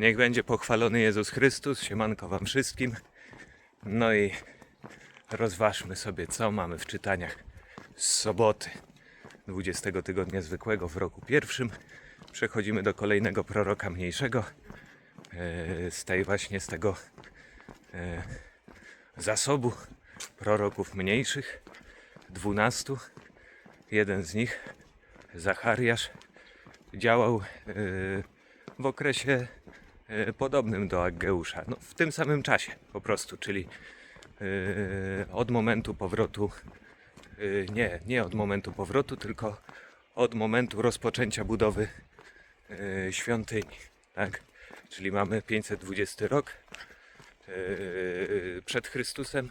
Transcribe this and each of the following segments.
Niech będzie pochwalony Jezus Chrystus. Siemanko Wam wszystkim. No i rozważmy sobie, co mamy w czytaniach z soboty 20 tygodnia zwykłego w roku pierwszym. Przechodzimy do kolejnego proroka mniejszego. e, Z tej właśnie, z tego e, zasobu proroków mniejszych. 12. Jeden z nich, Zachariasz, działał e, w okresie podobnym do Aggeusza. No, w tym samym czasie po prostu, czyli e, od momentu powrotu, e, nie, nie od momentu powrotu, tylko od momentu rozpoczęcia budowy e, świątyni. Tak? Czyli mamy 520 rok e, przed Chrystusem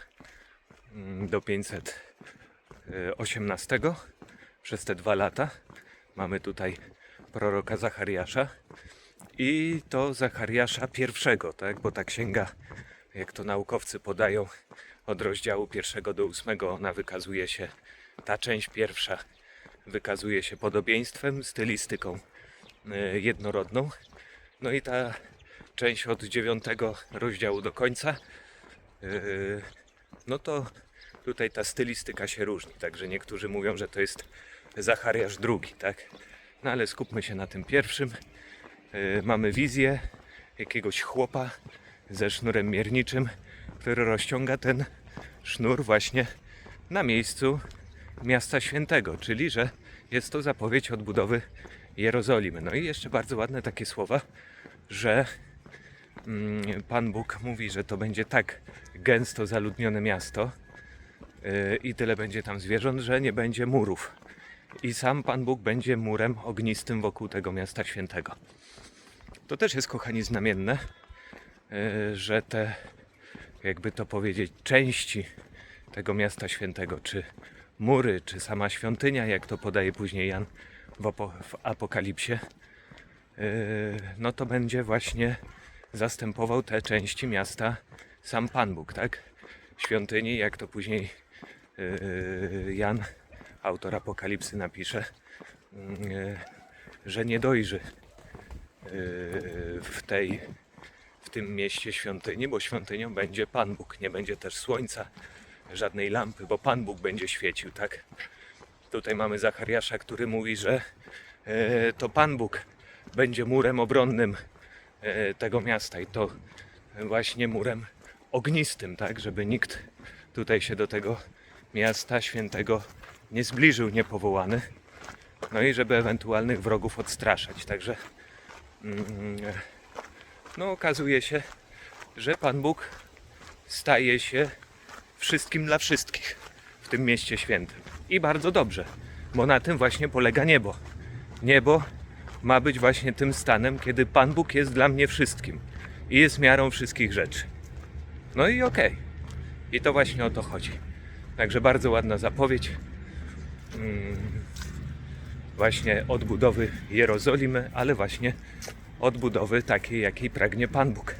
mm, do 518 przez te dwa lata mamy tutaj proroka Zachariasza i to Zachariasza pierwszego, tak? bo ta księga, jak to naukowcy podają, od rozdziału pierwszego do ósmego ona wykazuje się, ta część pierwsza wykazuje się podobieństwem, stylistyką e, jednorodną. No i ta część od dziewiątego rozdziału do końca, e, no to tutaj ta stylistyka się różni. Także niektórzy mówią, że to jest Zachariasz drugi, tak? No ale skupmy się na tym pierwszym. Yy, mamy wizję jakiegoś chłopa ze sznurem mierniczym, który rozciąga ten sznur właśnie na miejscu miasta świętego, czyli że jest to zapowiedź odbudowy Jerozolimy. No i jeszcze bardzo ładne takie słowa, że mm, Pan Bóg mówi, że to będzie tak gęsto zaludnione miasto yy, i tyle będzie tam zwierząt, że nie będzie murów. I sam Pan Bóg będzie murem ognistym wokół tego miasta świętego. To też jest, kochani, znamienne, yy, że te, jakby to powiedzieć, części tego miasta świętego, czy mury, czy sama świątynia, jak to podaje później Jan w, w Apokalipsie, yy, no to będzie właśnie zastępował te części miasta sam Pan Bóg, tak? Świątyni, jak to później yy, Jan, autor Apokalipsy, napisze, yy, że nie dojrzy yy, w tej w tym mieście świątyni, bo świątynią będzie Pan Bóg, nie będzie też słońca, żadnej lampy, bo Pan Bóg będzie świecił, tak? Tutaj mamy Zachariasza, który mówi, że e, to Pan Bóg będzie murem obronnym e, tego miasta i to właśnie murem ognistym, tak? Żeby nikt tutaj się do tego miasta świętego nie zbliżył niepowołany. No i żeby ewentualnych wrogów odstraszać. Także mm, no okazuje się, że Pan Bóg staje się wszystkim dla wszystkich w tym mieście świętym. I bardzo dobrze, bo na tym właśnie polega niebo. Niebo ma być właśnie tym stanem, kiedy Pan Bóg jest dla mnie wszystkim i jest miarą wszystkich rzeczy. No i okej. I to właśnie o to chodzi. Także bardzo ładna zapowiedź. Mm, właśnie odbudowy Jerozolimy, ale właśnie odbudowy takiej, jakiej pragnie Pan Bóg.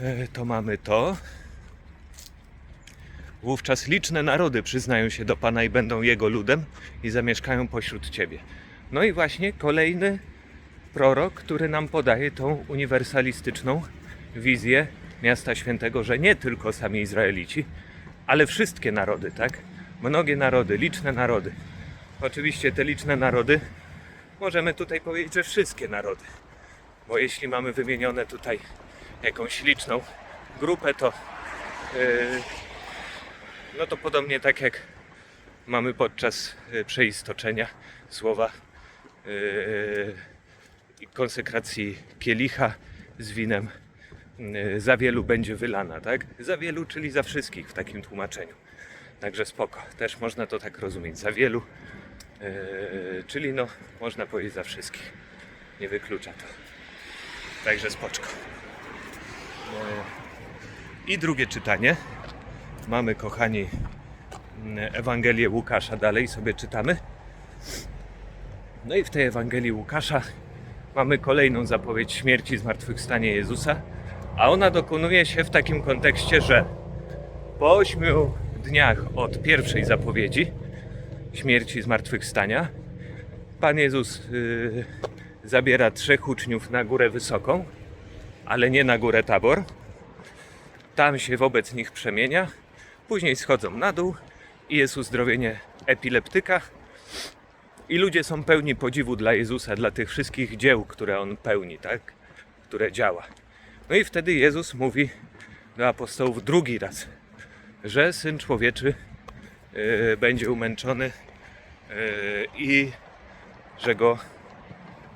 E, To mamy to. Wówczas liczne narody przyznają się do Pana i będą Jego ludem i zamieszkają pośród Ciebie. No i właśnie kolejny prorok, który nam podaje tą uniwersalistyczną wizję miasta świętego, że nie tylko sami Izraelici, ale wszystkie narody, tak? Mnogie narody, liczne narody. Oczywiście te liczne narody możemy tutaj powiedzieć, że wszystkie narody. Bo jeśli mamy wymienione tutaj jakąś liczną grupę, to yy, no to podobnie tak jak mamy podczas y, przeistoczenia słowa yy, konsekracji kielicha z winem yy, za wielu będzie wylana, tak? Za wielu, czyli za wszystkich w takim tłumaczeniu. Także spoko, też można to tak rozumieć. Za wielu, yy, czyli no można powiedzieć za wszystkich. Nie wyklucza to. Także spoczko. Yy, I drugie czytanie. Mamy, kochani, Ewangelię Łukasza dalej sobie czytamy. No i w tej Ewangelii Łukasza mamy kolejną zapowiedź śmierci i zmartwychwstania Jezusa, a ona dokonuje się w takim kontekście, że po ośmiu dniach od pierwszej zapowiedzi śmierci i zmartwychwstania Pan Jezus yy, zabiera trzech uczniów na górę wysoką, ale nie na górę tabor. Tam się wobec nich przemienia. Później schodzą na dół i jest uzdrowienie epileptyka. I ludzie są pełni podziwu dla Jezusa, dla tych wszystkich dzieł, które on pełni, tak? Które działa. No i wtedy Jezus mówi do apostołów drugi raz, że syn człowieczy yy, będzie umęczony yy, i że go,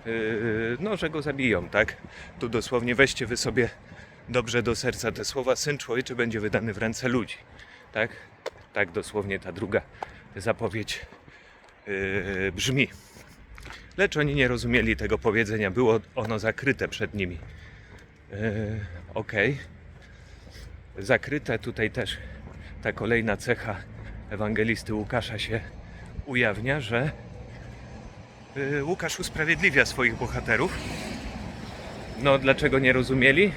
yy, no, że go zabiją, tak? Tu dosłownie weźcie wy sobie dobrze do serca te słowa: Syn człowieczy będzie wydany w ręce ludzi, tak? Tak dosłownie ta druga zapowiedź brzmi. Lecz oni nie rozumieli tego powiedzenia, było ono zakryte przed nimi. Yy. Zakryte tutaj też ta kolejna cecha ewangelisty Łukasza się ujawnia, że yy, Łukasz usprawiedliwia swoich bohaterów. No, dlaczego nie rozumieli?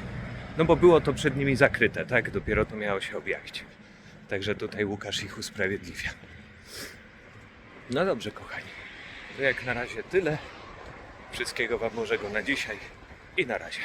No, bo było to przed nimi zakryte, tak? Dopiero to miało się objawić. Także tutaj Łukasz ich usprawiedliwia. No dobrze, kochani. To jak na razie tyle. Wszystkiego Wam Bożego na dzisiaj i na razie.